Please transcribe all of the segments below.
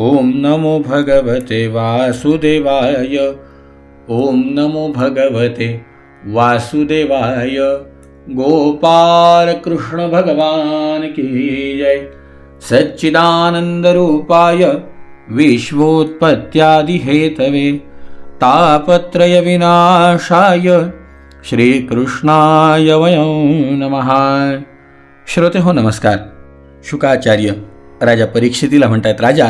ॐ नमो भगवते वासुदेवाय। ओम नमो भगवते वासुदेवाय। गोपाल कृष्ण भगवान की जय। सच्चिदानंद रूपाय विश्वोत्पत्त्यादि हेतवे तापत्रय विनाशाय श्रीकृष्णाय वयं नमः। श्रोते हो नमस्कार। शुकाचार्य राजा परीक्षितीला म्हणतात राजा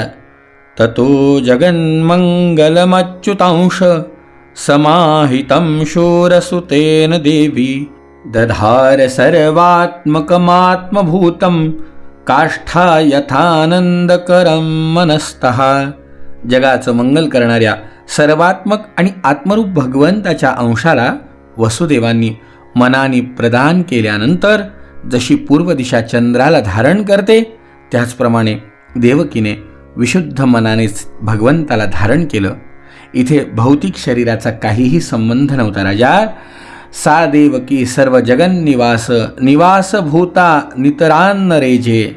ततो जगन्मङ्गलमच्युतांश समाहितं शूरसुतेन देवी दधार सर्वात्मकमात्मभूतं काष्ठा यथानंदकरं मनस्तः. जगाचं मंगल करणाऱ्या सर्वात्मक आणि आत्मरूप भगवंताच्या अंशाला वसुदेवांनी मनाने प्रदान केल्यानंतर जशी पूर्व दिशा चंद्राला धारण करते त्याचप्रमाणे देवकीने विशुद्ध मनानेच भगवंताला धारण केलं. इथे भौतिक शरीराचा काहीही संबंध नव्हता राजा. सा देवकी सर्व जगन्निवास निवासभूता नितरान्न रेजे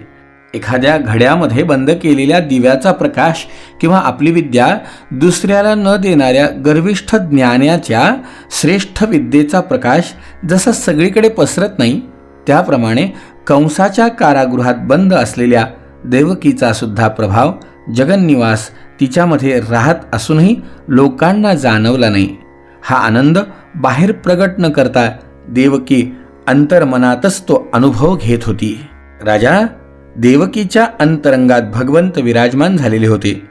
एखाद्या घड्यामध्ये बंद केलेल्या दिव्याचा प्रकाश किंवा आपली विद्या दुसऱ्याला न देणाऱ्या गर्विष्ठ ज्ञानाच्या श्रेष्ठ विद्येचा प्रकाश जसा सगळीकडे पसरत नाही त्याप्रमाणे कंसाच्या कारागृहात बंद असलेल्या देवकीचा सुद्धा प्रभाव जगन्निवास तिच्यामध्ये राहत असूनही लोकांना जाणवला नाही. हा आनंद बाहेर प्रगट न करता देवकी अंतर्मनातच तो अनुभव घेत होती. राजा देवकीच्या अंतरंगात भगवंत विराजमान झालेले होते.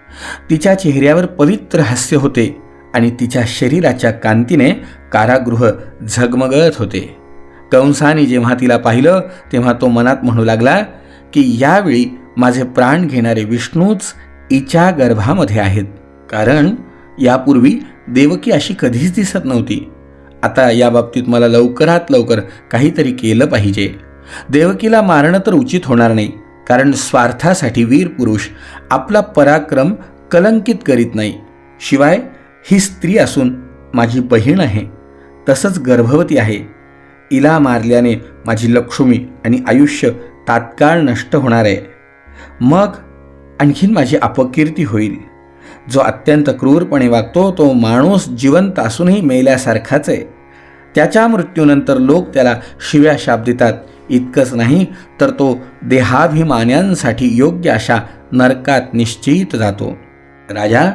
तिच्या चेहऱ्यावर पवित्र हास्य होते आणि तिच्या शरीराच्या कांतीने कारागृह झगमगत होते. कंसाने जेव्हा तिला पाहिलं तेव्हा तो मनात म्हणू लागला की यावेळी माझे प्राण घेणारे विष्णूच इच्या गर्भामध्ये आहेत. कारण यापूर्वी देवकी अशी कधीच दिसत नव्हती. आता या बाबतीत मला लवकरात लवकर काहीतरी केलं पाहिजे. देवकीला मारणं तर उचित होणार नाही. कारण स्वार्थासाठी वीर पुरुष आपला पराक्रम कलंकित करीत नाही. शिवाय ही स्त्री असून माझी बहीण आहे. तसंच गर्भवती आहे. इला मारल्याने माझी लक्ष्मी आणि आयुष्य तात्काळ नष्ट होणार आहे. मग आणखीन माझी अपकीर्ती होईल. जो अत्यंत क्रूरपणे वागतो तो माणूस जिवंत असूनही मेल्यासारखाच आहे. त्याच्या मृत्यूनंतर लोक त्याला शिव्या शाप देतात. इतकंच नाही तर तो देहाभिमान्यांसाठी योग्य अशा नरकात निश्चित जातो. राजा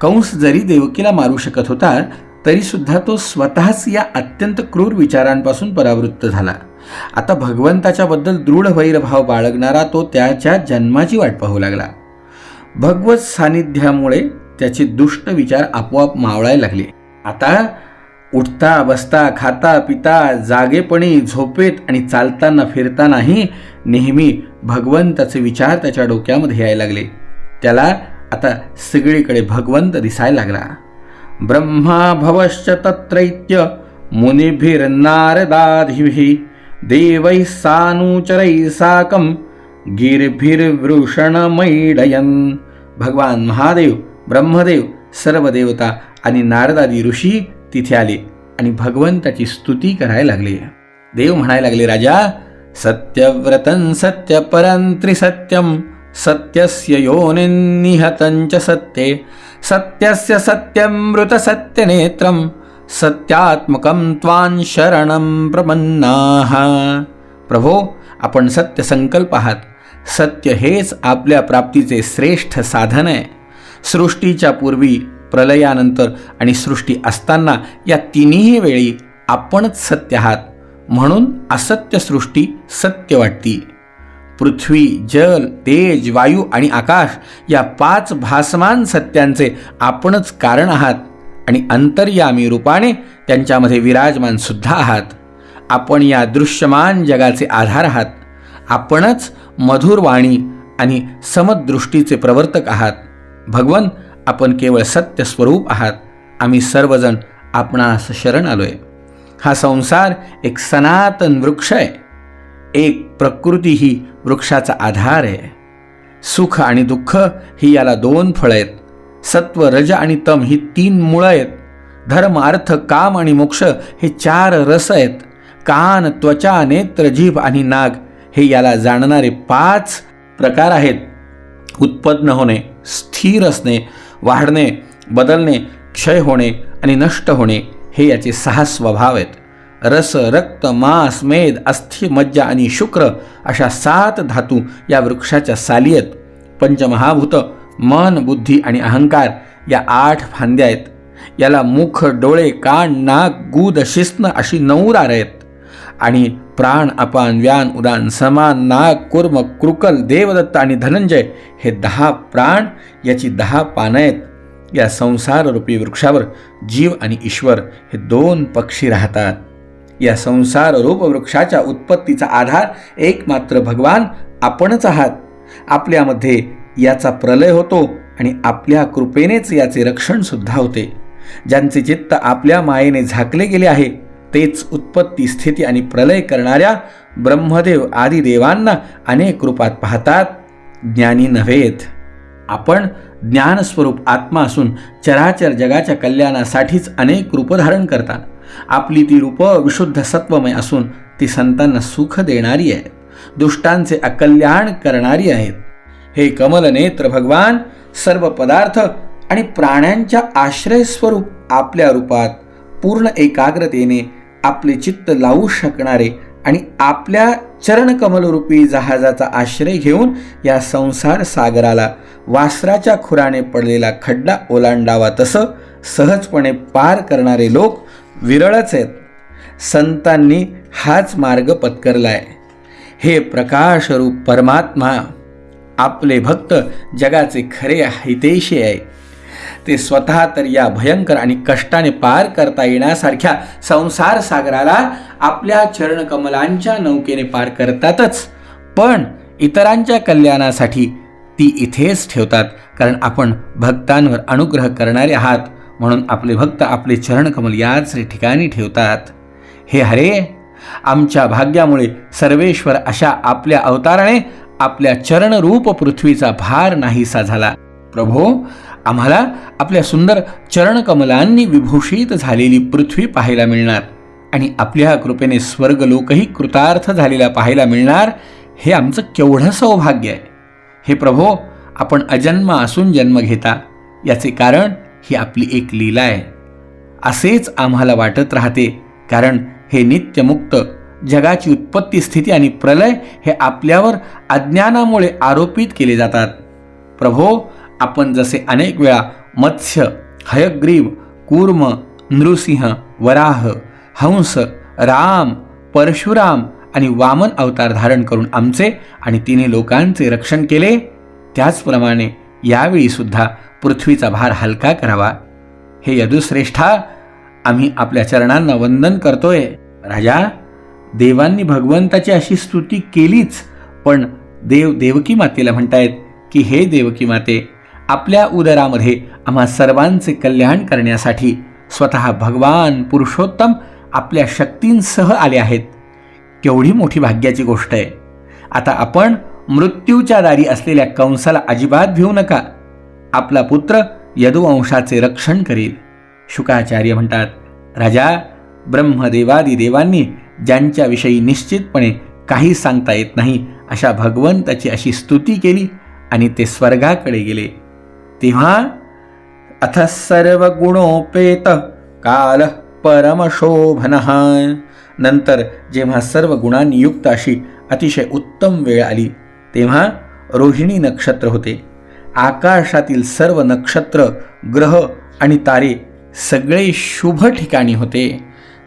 कंस जरी देवकीला मारू शकत होता तरीसुद्धा तो स्वतःच या अत्यंत क्रूर विचारांपासून परावृत्त झाला. आता भगवंताच्याबद्दल दृढ वैरभाव बाळगणारा तो त्याच्या जन्माची वाट पाहू लागला. भगवत सानिध्यामुळे त्याचे दुष्ट विचार आपोआप मावळायला लागले. आता उठता बसता खाता पिता जागेपणी झोपेत आणि चालताना फिरतानाही नेहमी भगवंताचे विचार त्याच्या डोक्यामध्ये यायला लागले. त्याला आता सगळीकडे भगवंत दिसायला लागला. ब्रह्मा भवश्च तत्रैत्य मुनिभिर्नारदाधिभिः देवैः सानुचरैः साकं गिरभिर्वृषणमैडयन्। भगवान महादेव ब्रह्मदेव सर्व देवता आणि नारदादी ऋषी तिथे आले आणि भगवंताची स्तुती करायला लागले. देव म्हणायला लागले राजा सत्यव्रतं सत्यपरं त्रिसत्यं सत्यस्य योनिन्निहतं च सत्ये सत्यस्य सत्यमृत सत्यनेत्रं सत्यात्मकं त्वां शरणं प्रपन्नाः. प्रभो आपण सत्य संकल्प आहात. सत्य हेच आपल्या प्राप्तीचे श्रेष्ठ साधन आहे. सृष्टीच्या पूर्वी प्रलयानंतर आणि सृष्टी असताना या तिन्ही वेळी आपणच सत्य आहात. म्हणून असत्य सृष्टी सत्य वाटती. पृथ्वी जल तेज वायू आणि आकाश या पाच भासमान सत्यांचे आपणच कारण आहात. आणि अंतर्यामी रूपाने त्यांच्यामध्ये विराजमान सुद्धा आहात. आपण या दृश्यमान जगाचे आधार आहात. आपणच मधुर वाणी आणि समदृष्टीचे प्रवर्तक आहात. भगवन आपण केवळ सत्य स्वरूप आहात. आम्ही सर्वजण आपणास शरण आलोय. हा संसार एक सनातन वृक्ष आहे. एक प्रकृती ही वृक्षाचा आधार आहे. सुख आणि दुःख ही याला दोन फळं आहेत. सत्व रज आणि तम ही तीन मुळं आहेत. धर्म अर्थ काम आणि मोक्ष हे चार रस आहेत. कान त्वचा नेत्र जीभ आणि नाग हे याला जाणणारे पाच प्रकार आहेत. उत्पन्न होणे स्थिर असणे वाढणे बदलणे क्षय होणे आणि नष्ट होणे हे याचे सहा स्वभाव आहेत. रस रक्त मांस मेद अस्थि मज्जा आणि शुक्र अशा सात धातू या वृक्षाच्या साली आहेत. पंचमहाभूत मन बुद्धी आणि अहंकार या आठ फांद्या आहेत. याला मुख डोळे कान नाक गूद शिस्न अशी नऊ दार आहेत. आणि प्राण अपान व्यान उदान समान नाग कुर्म कृकल देवदत्त आणि धनंजय हे दहा प्राण याची दहा पानं आहेत. या संसाररूपी वृक्षावर जीव आणि ईश्वर हे दोन पक्षी राहतात. या संसार रूप वृक्षाच्या उत्पत्तीचा आधार एकमात्र भगवान आपणच आहात. आपल्यामध्ये याचा प्रलय होतो आणि आपल्या कृपेनेच याचे रक्षण सुद्धा होते. ज्यांचे चित्त आपल्या मायेने झाकले गेले आहे तेच उत्पत्ती स्थिती आणि प्रलय करणाऱ्या ब्रह्मदेव आदी देवांना अनेक रूपात पाहतात. ज्ञानी नव्हेत. आपण ज्ञानस्वरूप आत्मा असून चराचर जगाच्या कल्याणासाठीच अनेक रूपं धारण करतात. आपली ती रूपं विशुद्ध सत्वमय असून ती संतांना सुख देणारी आहेत. दुष्टांचे अकल्याण करणारी आहेत. हे कमलनेत्र भगवान सर्व पदार्थ आणि प्राण्यांच्या आश्रयस्वरूप आपल्या रूपात पूर्ण एकाग्रतेने आपले चित्त लावू शकणारे आणि आपल्या चरणकमलरूपी जहाजाचा आश्रय घेऊन या संसार सागराला वासराच्या खुराने पडलेला खड्डा ओलांडावा तसं सहजपणे पार करणारे लोक विरळच आहेत. संतांनी हाच मार्ग पत्करलाय. हे प्रकाशरूप परमात्मा आपले भक्त जगाचे खरे हितेशी आहे. ते स्वतः तर या भयंकर आणि कष्टाने पार करता येण्यासारख्या संसार सागराला आपल्या चरणकमलांच्या नौकेने पार करतातच. पण इतरांच्या कल्याणासाठी ती इथेच ठेवतात कारण आपण भक्तांवर अनुग्रह करणारे आहात म्हणून आपले भक्त आपले चरणकमल याच ठिकाणी ठेवतात. हे हरे आमच्या भाग्यामुळे सर्वेश्वर अशा आपल्या अवताराने आपल्या चरणरूप पृथ्वीचा भार नाहीसा झाला. प्रभो आम्हाला आपल्या सुंदर चरणकमलांनी विभूषित झालेली पृथ्वी पाहायला मिळणार आणि आपल्या कृपेने स्वर्गलोकही कृतार्थ झालेला पाहायला मिळणार हे आमचं केवढं सौभाग्य आहे. हे प्रभो आपण अजन्म असून जन्म घेता याचे कारण ही आपली एक लीला आहे. असेच आम्हाला वाटत राहते कारण हे नित्यमुक्त जगाची उत्पत्ती स्थिती आणि प्रलय हे आपल्यावर अज्ञानामुळे आरोपित केले जातात. प्रभो आपण जसे अनेक वेळा मत्स्य हयग्रीव कूर्म नृसिंह वराह हंस राम परशुराम आणि वामन अवतार धारण करून आमचे आणि तिने लोकांचे रक्षण केले त्याचप्रमाणे यावेळी सुद्धा पृथ्वीचा भार हलका करावा. हे यदुश्रेष्ठा आम्ही आपल्या चरणांना वंदन करतोय. राजा देवांनी भगवंताची अशी स्तुती केलीच. पण देव देवकी मातेला म्हणतायत की हे देवकी माते आपल्या उदरामध्ये आम्हा सर्वांचे कल्याण करण्यासाठी स्वतः भगवान पुरुषोत्तम आपल्या शक्तींसह आले आहेत. केवढी मोठी भाग्याची गोष्ट आहे. आता आपण मृत्यूच्या दारी असलेल्या कंसाला अजिबात भिवू नका. आपला पुत्र यदुवंशाचे रक्षण करील. शुकाचार्य म्हणतात राजा ब्रह्मदेवादी देवांनी ज्यांच्याविषयी निश्चितपणे काही सांगता येत नाही अशा भगवंताची अशी स्तुती केली आणि ते स्वर्गाकडे गेले. तेव्हा अथ सर्व गुणोपेत काल परमशोभन. नंतर जेव्हा सर्व गुणांनी युक्त अशी अतिशय उत्तम वेळ आली तेव्हा रोहिणी नक्षत्र होते. आकाशातील सर्व नक्षत्र ग्रह आणि तारे सगळे शुभ ठिकाणी होते.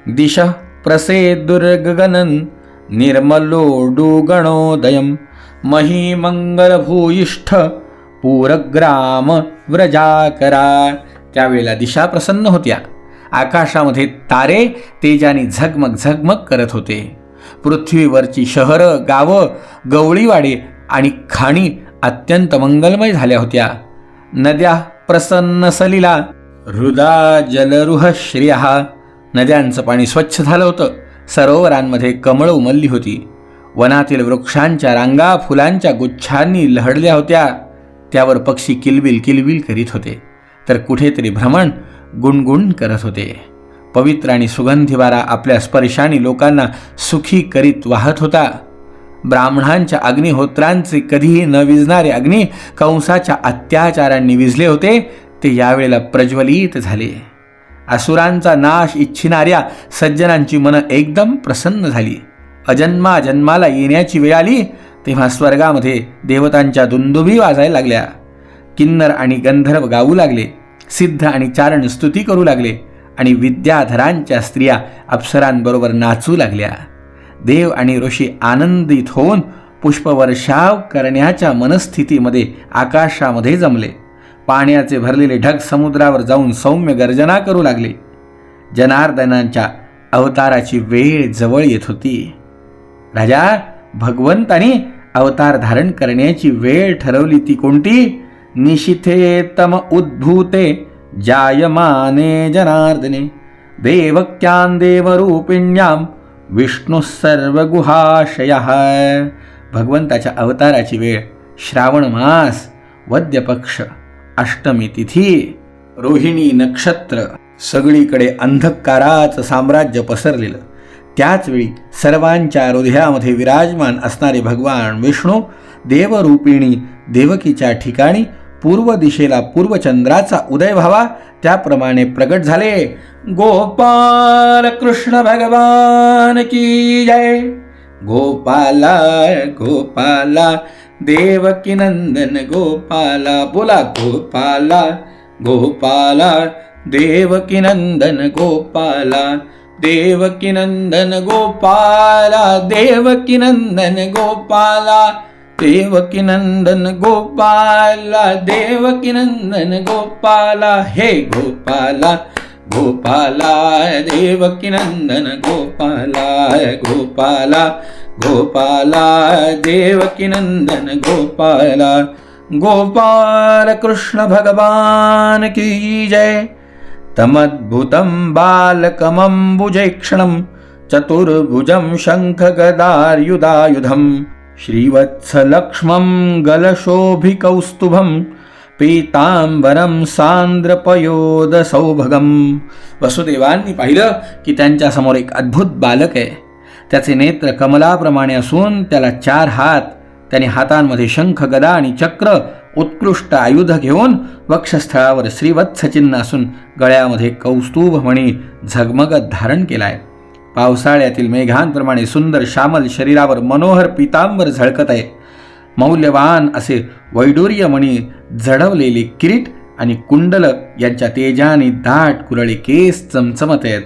दिश प्रसे दुर्गगनन निर्मलोडुगणोदयं महिमंगलभूयिष्ठ पूरग्राम व्रजाकरा त्यावेळेला दिशा प्रसन्न होत्या. आकाशामध्ये तारे तेजाने झगमग झगमग करत होते. पृथ्वीवरची शहरं गावं गवळीवाडे आणि खाणी अत्यंत मंगलमय झाल्या होत्या. नद्या प्रसन्न सलिला हृदा जलरुह श्रिया नद्यांचं पाणी स्वच्छ झालं होतं. सरोवरांमध्ये कमळं उमलली होती. वनातील वृक्षांच्या रांगा फुलांच्या गुच्छांनी लहडल्या होत्या. त्यावर पक्षी किलबिल किलबिल करीत होते. तर कुठेतरी भ्रमण गुणगुण करत होते. पवित्र आणि सुगंधी वारा आपल्या स्पर्शाने लोकांना सुखी करीत वाहत होता. ब्राह्मणांच्या अग्निहोत्रांचे कधीही न विजणारे अग्नी कंसाच्या अत्याचारांनी विजले होते. ते यावेळेला प्रज्वलित झाले. असुरांचा नाश इच्छिणाऱ्या सज्जनांची मनं एकदम प्रसन्न झाली. अजन्मा जन्माला येण्याची वेळ आली तेव्हा स्वर्गामध्ये देवतांच्या दुंदुभी वाजायला लागल्या. किन्नर आणि गंधर्व गाऊ लागले. सिद्ध आणि चारण स्तुती करू लागले आणि विद्याधरांच्या स्त्रिया अप्सरांबरोबर नाचू लागल्या. देव आणि ऋषी आनंदित होऊन पुष्पवर्षाव करण्याच्या मनस्थितीमध्ये आकाशामध्ये जमले. पाण्याचे भरलेले ढग समुद्रावर जाऊन सौम्य गर्जना करू लागले. जनार्दनांच्या अवताराची वेळ जवळ येत होती. राजा भगवंतानी अवतार धारण करण्याची वेळ ठरवली ती कोणती? निशिथे तम उद्भूते जायमाने जनार्दने देवक्यां देवरूपिण्याम विष्णू सर्वगुहाशय भगवंताच्या अवताराची वेळ श्रावण मास वद्यपक्ष. अष्टमी तिथी रोहिणी नक्षत्र सगळीकडे अंधकाराचं साम्राज्य पसरलेलं. त्याचवेळी सर्वांच्या हृदयामध्ये विराजमान असणारे भगवान विष्णू देवरूपिणी देवकीच्या ठिकाणी पूर्व दिशेला पूर्वचंद्राचा उदय व्हावा त्याप्रमाणे प्रगट झाले. गोपाल कृष्ण भगवान की जय. गोपाला गोपाला देवकी नंदन गोपाला बोला गोपाला गोपाला देवकी नंदन गोपाला देवकी नंदन गोपाला देवकी नंदन गोपाला देवकी नंदन गोपाला देवकी नंदन गोपाला हे गोपाला गोपाला देवकी नंदन गोपाला गोपाला गोपाला देवकीनंदन गोपाला गोपाल कृष्ण भगवान की जय तमद्भुतं बालकमम्बुजैक्षणं चतुर्भुजं शङ्खगदार्युदायुधं श्रीवत्सलक्ष्मं गलशोभिकौस्तुभं पीताम्बरं सांद्रपयोदसौभगम वसुदेवांनी पाहिलं की त्यांच्यासमोर एक अद्भुत बालक आहे त्याचे नेत्र कमलाप्रमाणे असून त्याला चार हात त्याने हातांमध्ये शंख गदा आणि चक्र उत्कृष्ट आयुध घेऊन वक्षस्थळावर श्रीवत्स चिन्ह असून गळ्यामध्ये कौस्तुभ म्हणी झगमगत धारण केलाय. पावसाळ्यातील मेघांप्रमाणे सुंदर श्यामल शरीरावर मनोहर पितांबर झळकत आहे. मौल्यवान असे वैडूर्यमणी जडवलेले किरीट आणि कुंडल यांच्या तेजाने दाट कुरळे केस चमचमत आहेत.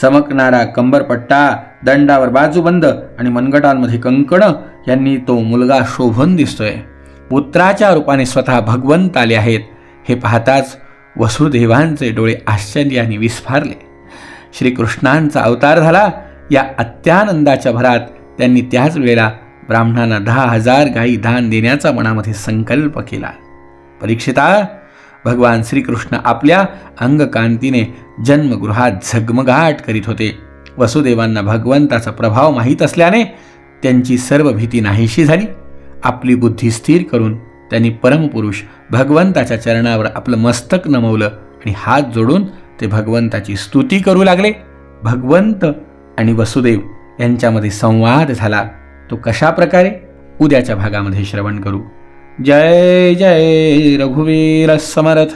चमकणारा कंबरपट्टा दंडावर बाजूबंद आणि मनगटांमध्ये कंकण यांनी तो मुलगा शोभून दिसतोय. पुत्राच्या रूपाने स्वतः भगवंत आले आहेत. हे पाहताच वसुदेवांचे डोळे आश्चर्याने विस्फारले. श्रीकृष्णांचा अवतार झाला. या अत्यानंदाच्या भरात त्यांनी त्याच वेळेला ब्राह्मणांना दहा हजार गायी दान देण्याचा मनामध्ये संकल्प केला. परीक्षिता भगवान श्रीकृष्ण आपल्या अंगकांतीने जन्मगृहात झगमगाट करीत होते. वसुदेवांना भगवंताचा प्रभाव माहीत असल्याने त्यांची सर्व भीती नाहीशी झाली. आपली बुद्धी स्थिर करून त्यांनी परमपुरुष भगवंताच्या चरणावर आपलं मस्तक नमवलं आणि हात जोडून ते भगवंताची स्तुती करू लागले. भगवंत आणि वसुदेव यांच्यामध्ये संवाद झाला. तो कशा प्रकारे उद्याच्या भागामध्ये श्रवण करू. जय जय रघुवीर समर्थ।